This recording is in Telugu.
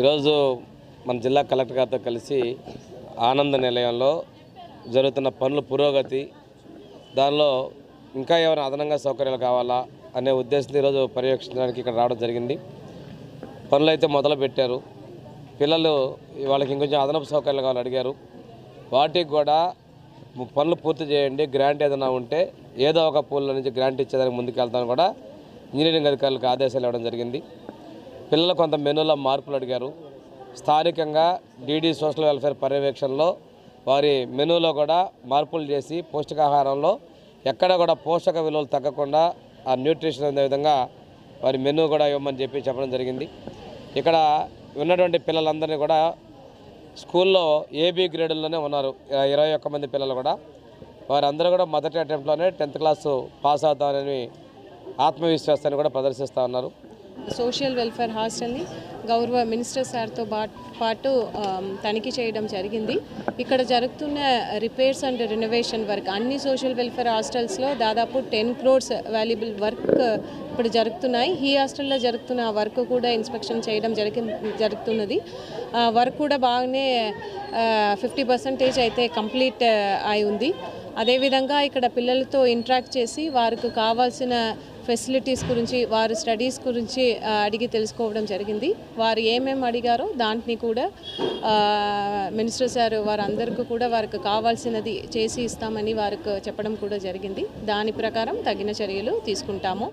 ఈరోజు మన జిల్లా కలెక్టర్ గారితో కలిసి ఆనంద నిలయంలో జరుగుతున్న పనుల పురోగతి దానిలో ఇంకా ఏమైనా అదనంగా సౌకర్యాలు కావాలా అనే ఉద్దేశంతో ఈరోజు పర్యవేక్షించడానికి ఇక్కడ రావడం జరిగింది. పనులు అయితే మొదలు పెట్టారు. పిల్లలు వాళ్ళకి ఇంకొంచెం అదనపు సౌకర్యాలు కావాలని అడిగారు. వాటికి కూడా పనులు పూర్తి చేయండి. గ్రాంట్ ఏదైనా ఉంటే ఏదో ఒక పూల నుంచి గ్రాంట్ ఇచ్చేదానికి ముందుకు వెళ్తాను కూడా ఇంజనీరింగ్ అధికారులకు ఆదేశాలు ఇవ్వడం జరిగింది. పిల్లలు కొంత మెనూలో మార్పులు అడిగారు. స్థానికంగా డీడీ సోషల్ వెల్ఫేర్ పర్యవేక్షణలో వారి మెనూలో కూడా మార్పులు చేసి పౌష్టికాహారంలో ఎక్కడ కూడా పోషక విలువలు తగ్గకుండా ఆ న్యూట్రిషన్ అనే విధంగా వారి మెనూ కూడా ఇవ్వమని చెప్పి చెప్పడం జరిగింది. ఇక్కడ ఉన్నటువంటి పిల్లలందరినీ కూడా స్కూల్లో ఏబీ గ్రేడుల్లోనే ఉన్నారు. ఇరవై ఒక్క మంది పిల్లలు కూడా. వారందరూ కూడా మొదటి అటెంప్ట్లోనే టెన్త్ క్లాసు పాస్ అవుతామని ఆత్మవిశ్వాసాన్ని కూడా ప్రదర్శిస్తూ ఉన్నారు. సోషల్ వెల్ఫేర్ హాస్టల్ని గౌరవ మినిస్టర్ సార్తో పాటు తనిఖీ చేయడం జరిగింది. ఇక్కడ జరుగుతున్న రిపేర్స్ అండ్ రెనోవేషన్ వర్క్ అన్ని సోషల్ వెల్ఫేర్ హాస్టల్స్లో దాదాపు టెన్ క్రోడ్స్ వాల్యుబుల్ వర్క్ ఇప్పుడు జరుగుతున్నాయి. ఈ హాస్టల్లో జరుగుతున్న వర్క్ కూడా ఇన్స్పెక్షన్ చేయడం జరిగి జరుగుతున్నది. వర్క్ కూడా బాగానే ఫిఫ్టీ పర్సెంటేజ్ అయితే కంప్లీట్ అయి ఉంది. అదేవిధంగా ఇక్కడ పిల్లలతో ఇంటరాక్ట్ చేసి వారికి కావాల్సిన ఫెసిలిటీస్ గురించి వారి స్టడీస్ గురించి అడిగి తెలుసుకోవడం జరిగింది. వారు ఏమేమి అడిగారో దాంట్ని కూడా మినిస్టర్ సార్ వారందరికీ కూడా వారికి కావాల్సినది చేసి ఇస్తామని వారికి చెప్పడం కూడా జరిగింది. దాని ప్రకారం తగిన చర్యలు తీసుకుంటాము.